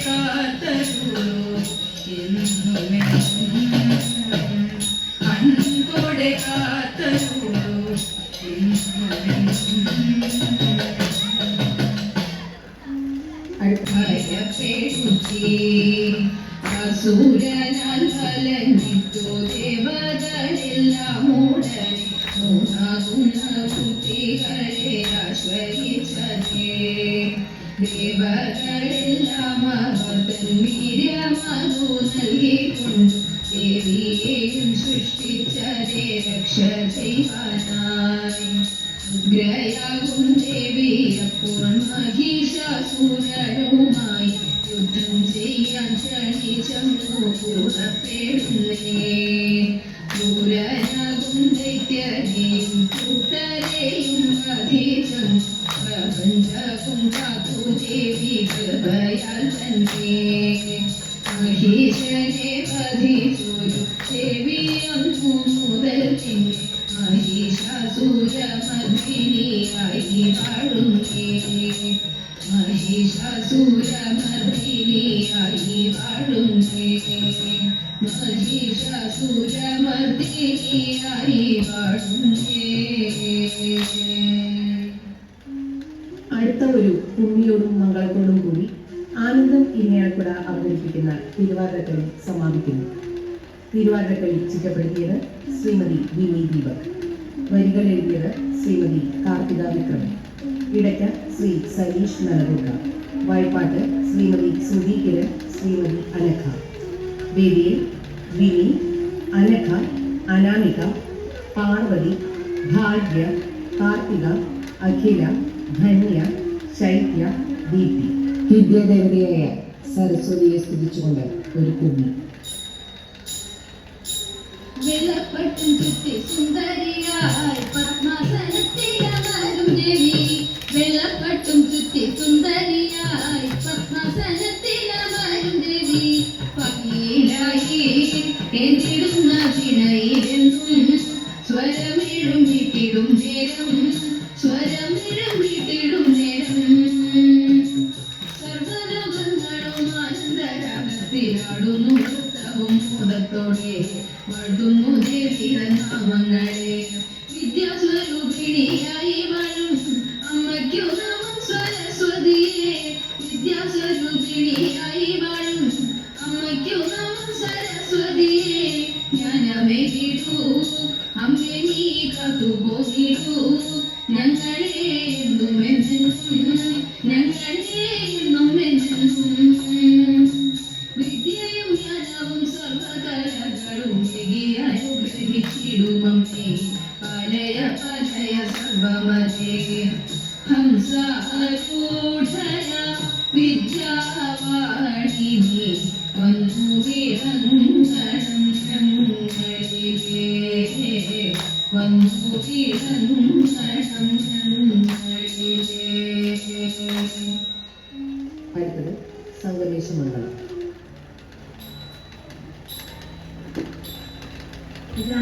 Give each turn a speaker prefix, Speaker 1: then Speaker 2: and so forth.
Speaker 1: കാത്തരുളോ എന്നുമെന്നും അൻപോടെ കാത്തരുളോ അസുരനാൽ ഫലഞ്ഞിട്ടു ദേവതരെല്ലാം മൂടനെ മൂന്നാകുന്ന കുട്ടികളെ ആശ്രയിച്ചതേ അവർ വീര്യമതു നൽകിക്കൊണ്ടു ദേവിയെയും സൃഷ്ടിച്ചതേ രക്ഷ ചെയ്യുവാനായി ഉഗ്രയാകും ദേവി അപ്പോൾ മഹിഷാസുരനുമായി യുദ്ധം ചെയ്യാൻ ക്ഷണിച്ചെന്നു കൂടപ്പെടുന്നേ ദൂരനാകും ദൈത്യരെയും കൂട്ടരെയും വധിച്ചും പ്രപഞ്ചവും കാത്തു ദേവി കൃപയാൽ തന്നെ
Speaker 2: അടുത്ത ഒരു ഉണ്ണിയോടും മംഗളത്തോടും കൂടി ആനന്ദം ഇന്നയാൾക്കുട അവതരിപ്പിക്കുന്ന തിരുവാതിരക്കളി സമാപിക്കുന്നു. തിരുവാതിരക്കളി ചിട്ടപ്പെടുത്തിയത് ശ്രീമതി വിനി ദീപക്. വരികൾ എഴുതിയത് ശ്രീമതി കാർത്തിക വിക്രമൻ ഇടയ്ക്ക് ശ്രീ സതീഷ് നലകുക വായ്പാട്ട് ശ്രീമതി ശ്രുതി കിരൺ ശ്രീമതി അനഘ. വേദിയിൽ വിനി അനഘ അനാമിക പാർവതി ഭാഗ്യ കാർത്തിക അഖില ധന്യ ശൈത്യ ദീപ്തി. വിദ്യാദേവതയായ സരസ്വതിയെ സ്തുതിച്ചുകൊണ്ട് ഒരു കുമ്മി
Speaker 1: വെള്ളപ്പട്ടും ചുറ്റി സുന്ദരിയായി പത്മാസനത്തിലമരും ദേവി. വെള്ളപ്പട്ടും ചുറ്റി സുന്ദരിയായി പത്മാസനത്തിലമരും ദേവി. പകീലായി എന്നിടുന്ന വിനയിലെന്നും സ്വരമിഴും വീട്ടിടും നേരം ജ്ഞാനമേകിടൂ അമ്മ നീ കാത്തുപോകിടൂ ഞങ്ങളെ
Speaker 2: അടുത്തത് സംഗമേശ
Speaker 1: രാ